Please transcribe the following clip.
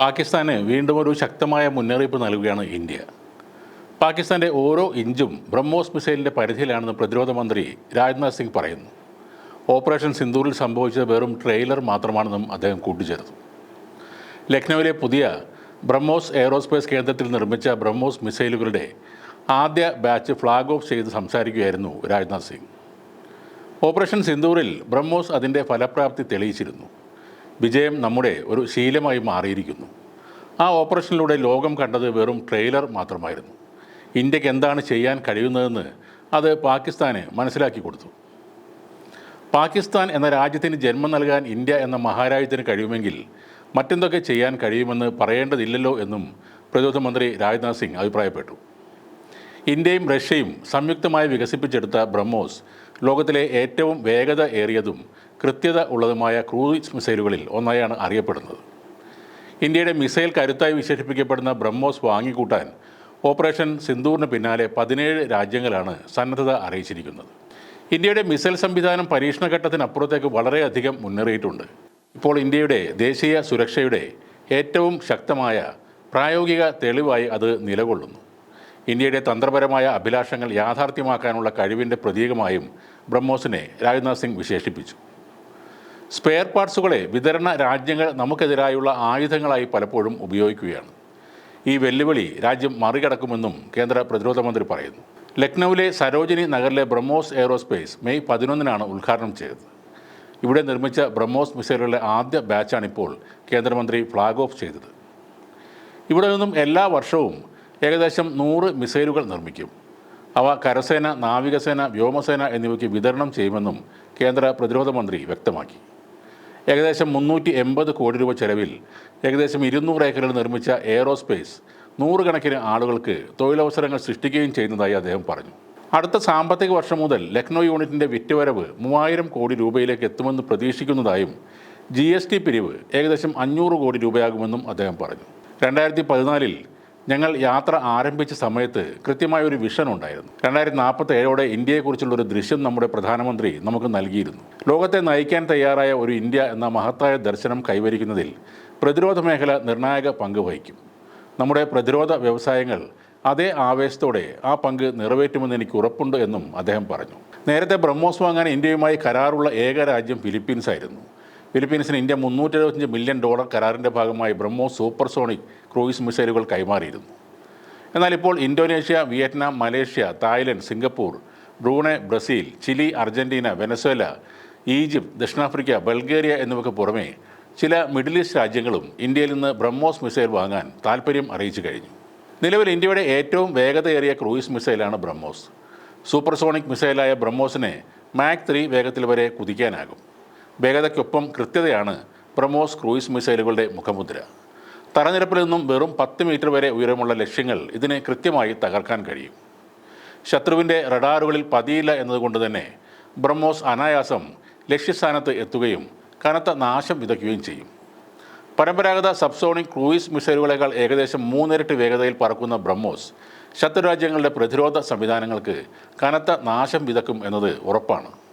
പാകിസ്ഥാന് വീണ്ടും ഒരു ശക്തമായ മുന്നറിയിപ്പ് നൽകുകയാണ് ഇന്ത്യ. പാകിസ്ഥാന്റെ ഓരോ ഇഞ്ചും ബ്രഹ്മോസ് മിസൈലിന്റെ പരിധിയിലാണെന്ന് പ്രതിരോധ മന്ത്രി രാജ്നാഥ് സിംഗ് പറയുന്നു. ഓപ്പറേഷൻ സിന്ദൂറിൽ സംഭവിച്ചത് വെറും ട്രെയിലർ മാത്രമാണെന്നും അദ്ദേഹം കൂട്ടിച്ചേർത്തു. ലക്നൌവിലെ പുതിയ ബ്രഹ്മോസ് എയറോസ്പേസ് കേന്ദ്രത്തിൽ നിർമ്മിച്ച ബ്രഹ്മോസ് മിസൈലുകളുടെ ആദ്യ ബാച്ച് ഫ്ലാഗ് ഓഫ് ചെയ്ത് സംസാരിക്കുകയായിരുന്നു രാജ്നാഥ് സിംഗ്. ഓപ്പറേഷൻ സിന്ദൂറിൽ ബ്രഹ്മോസ് അതിന്റെ ഫലപ്രാപ്തി തെളിയിച്ചിരുന്നു. വിജയം നമ്മുടെ ഒരു ശീലമായി മാറിയിരിക്കുന്നു. ആ ഓപ്പറേഷനിലൂടെ ലോകം കണ്ടത് വെറും ട്രെയിലർ മാത്രമായിരുന്നു. ഇന്ത്യയ്ക്ക് എന്താണ് ചെയ്യാൻ കഴിയുന്നതെന്ന് അത് പാകിസ്ഥാന് മനസ്സിലാക്കി കൊടുത്തു. പാകിസ്ഥാൻ എന്ന രാജ്യത്തിന് ജന്മം നൽകാൻ ഇന്ത്യ എന്ന മഹാരാജ്യത്തിന് കഴിയുമെങ്കിൽ മറ്റെന്തൊക്കെ ചെയ്യാൻ കഴിയുമെന്ന് പറയേണ്ടതില്ലല്ലോ എന്നും പ്രതിരോധ മന്ത്രി രാജ്നാഥ് സിംഗ് അഭിപ്രായപ്പെട്ടു. ഇന്ത്യയും റഷ്യയും സംയുക്തമായി വികസിപ്പിച്ചെടുത്ത ബ്രഹ്മോസ് ലോകത്തിലെ ഏറ്റവും വേഗത ഏറിയതും കൃത്യത ഉള്ളതുമായ ക്രൂയിസ് മിസൈലുകളിൽ ഒന്നായാണ് അറിയപ്പെടുന്നത്. ഇന്ത്യയുടെ മിസൈൽ കരുത്തായി വിശേഷിപ്പിക്കപ്പെടുന്ന ബ്രഹ്മോസ് വാങ്ങിക്കൂട്ടാൻ ഓപ്പറേഷൻ സിന്ദൂറിന് പിന്നാലെ പതിനേഴ് രാജ്യങ്ങളാണ് സന്നദ്ധത അറിയിച്ചിരിക്കുന്നത്. ഇന്ത്യയുടെ മിസൈൽ സംവിധാനം പരീക്ഷണഘട്ടത്തിനപ്പുറത്തേക്ക് വളരെയധികം മുന്നേറിയിട്ടുണ്ട്. ഇപ്പോൾ ഇന്ത്യയുടെ ദേശീയ സുരക്ഷയുടെ ഏറ്റവും ശക്തമായ പ്രായോഗിക തെളിവായി അത് നിലകൊള്ളുന്നു. ഇന്ത്യയുടെ തന്ത്രപരമായ അഭിലാഷങ്ങൾ യാഥാർത്ഥ്യമാക്കാനുള്ള കഴിവിന്റെ പ്രതീകമായും ബ്രഹ്മോസിനെ രാജ്നാഥ് സിംഗ് വിശേഷിപ്പിച്ചു. സ്പെയർ പാർട്സുകളെ വിതരണ രാജ്യങ്ങൾ നമുക്കെതിരായുള്ള ആയുധങ്ങളായി പലപ്പോഴും ഉപയോഗിക്കുകയാണ്. ഈ വെല്ലുവിളി രാജ്യം മറികടക്കുമെന്നും കേന്ദ്ര പ്രതിരോധ മന്ത്രി പറയുന്നു. ലക്നൌവിലെ സരോജിനി നഗറിലെ ബ്രഹ്മോസ് എയറോസ്പേസ് മെയ് പതിനൊന്നിനാണ് ഉദ്ഘാടനം ചെയ്തത്. ഇവിടെ നിർമ്മിച്ച ബ്രഹ്മോസ് മിസൈലുകളുടെ ആദ്യ ബാച്ചാണിപ്പോൾ കേന്ദ്രമന്ത്രി ഫ്ലാഗ് ഓഫ് ചെയ്തത്. ഇവിടെ നിന്നും എല്ലാ വർഷവും ഏകദേശം നൂറ് മിസൈലുകൾ നിർമ്മിക്കും. അവ കരസേന നാവികസേന വ്യോമസേന എന്നിവയ്ക്ക് വിതരണം ചെയ്യുമെന്നും കേന്ദ്ര പ്രതിരോധ മന്ത്രി വ്യക്തമാക്കി. ഏകദേശം മുന്നൂറ്റി എൺപത് കോടി രൂപ ചെലവിൽ ഏകദേശം ഇരുന്നൂറ് ഏക്കറിൽ നിർമ്മിച്ച എയറോസ്പേസ് നൂറുകണക്കിന് ആളുകൾക്ക് തൊഴിലവസരങ്ങൾ സൃഷ്ടിക്കുകയും ചെയ്യുന്നതായി അദ്ദേഹം പറഞ്ഞു. അടുത്ത സാമ്പത്തിക വർഷം മുതൽ ലക്നൗ യൂണിറ്റിന്റെ വിറ്റുവരവ് മൂവായിരം കോടി രൂപയിലേക്ക് എത്തുമെന്ന് പ്രതീക്ഷിക്കുന്നതായും ജി എസ് ടി പിരിവ് ഏകദേശം അഞ്ഞൂറ് കോടി രൂപയാകുമെന്നും അദ്ദേഹം പറഞ്ഞു. രണ്ടായിരത്തി പതിനാലിൽ ഞങ്ങൾ യാത്ര ആരംഭിച്ച സമയത്ത് കൃത്യമായ ഒരു വിഷൻ ഉണ്ടായിരുന്നു. രണ്ടായിരത്തി നാൽപ്പത്തി ഏഴോടെ ഇന്ത്യയെക്കുറിച്ചുള്ള ഒരു ദൃശ്യം നമ്മുടെ പ്രധാനമന്ത്രി നമുക്ക് നൽകിയിരുന്നു. ലോകത്തെ നയിക്കാൻ തയ്യാറായ ഒരു ഇന്ത്യ എന്ന മഹത്തായ ദർശനം കൈവരിക്കുന്നതിൽ പ്രതിരോധ മേഖല നിർണായക പങ്ക് വഹിക്കും. നമ്മുടെ പ്രതിരോധ വ്യവസായങ്ങൾ അതേ ആവേശത്തോടെ ആ പങ്ക് നിറവേറ്റുമെന്ന് എനിക്ക് ഉറപ്പുണ്ട് എന്നും അദ്ദേഹം പറഞ്ഞു. നേരത്തെ ബ്രഹ്മോസ് വാങ്ങാൻ ഇന്ത്യയുമായി കരാറുള്ള ഏക രാജ്യം ഫിലിപ്പീൻസ് ആയിരുന്നു ഫിലിപ്പീൻസിന് ഇന്ത്യ മുന്നൂറ്റി എഴുപത്തഞ്ച് മില്യൺ ഡോളർ കരാറിന്റെ ഭാഗമായി ബ്രഹ്മോസ് സൂപ്പർസോണിക് ക്രൂയിസ് മിസൈലുകൾ കൈമാറിയിരുന്നു. എന്നാൽ ഇപ്പോൾ Indonesia Vietnam Malaysia Thailand Singapore Brunei Brazil Chile Argentina Venezuela Egypt ദക്ഷിണാഫ്രിക്ക ബൾഗേറിയ എന്നിവയ്ക്ക് പുറമേ ചില മിഡിൽ ഈസ്റ്റ് രാജ്യങ്ങളും ഇന്ത്യയിൽ നിന്ന് ബ്രഹ്മോസ് മിസൈൽ വാങ്ങാൻ താൽപ്പര്യം അറിയിച്ചു കഴിഞ്ഞു. നിലവിൽ ഇന്ത്യയുടെ ഏറ്റവും വേഗതയേറിയ ക്രൂയിസ് മിസൈലാണ് ബ്രഹ്മോസ്. സൂപ്പർസോണിക് മിസൈലായ ബ്രഹ്മോസിനെ മാക് ത്രീ വേഗത്തിൽ വരെ കുതിക്കാനാകും. വേഗതയ്ക്കൊപ്പം കൃത്യതയാണ് ബ്രഹ്മോസ് ക്രൂയിസ് മിസൈലുകളുടെ മുഖമുദ്ര. തറനിരപ്പിൽ നിന്നും വെറും പത്ത് മീറ്റർ വരെ ഉയരമുള്ള ലക്ഷ്യങ്ങൾ ഇതിനെ കൃത്യമായി തകർക്കാൻ കഴിയും. ശത്രുവിന്റെ റഡാറുകളിൽ പതിയില്ല എന്നതുകൊണ്ട് തന്നെ ബ്രഹ്മോസ് അനായാസം ലക്ഷ്യസ്ഥാനത്ത് എത്തുകയും കനത്ത നാശം വിതയ്ക്കുകയും ചെയ്യും. പരമ്പരാഗത സബ്സോണിക് ക്രൂയിസ് മിസൈലുകളേക്കാൾ ഏകദേശം മൂന്നിരട്ടി വേഗതയിൽ പറക്കുന്ന ബ്രഹ്മോസ് ശത്രുരാജ്യങ്ങളുടെ പ്രതിരോധ സംവിധാനങ്ങൾക്ക് കനത്ത നാശം വിതക്കും എന്നത് ഉറപ്പാണ്.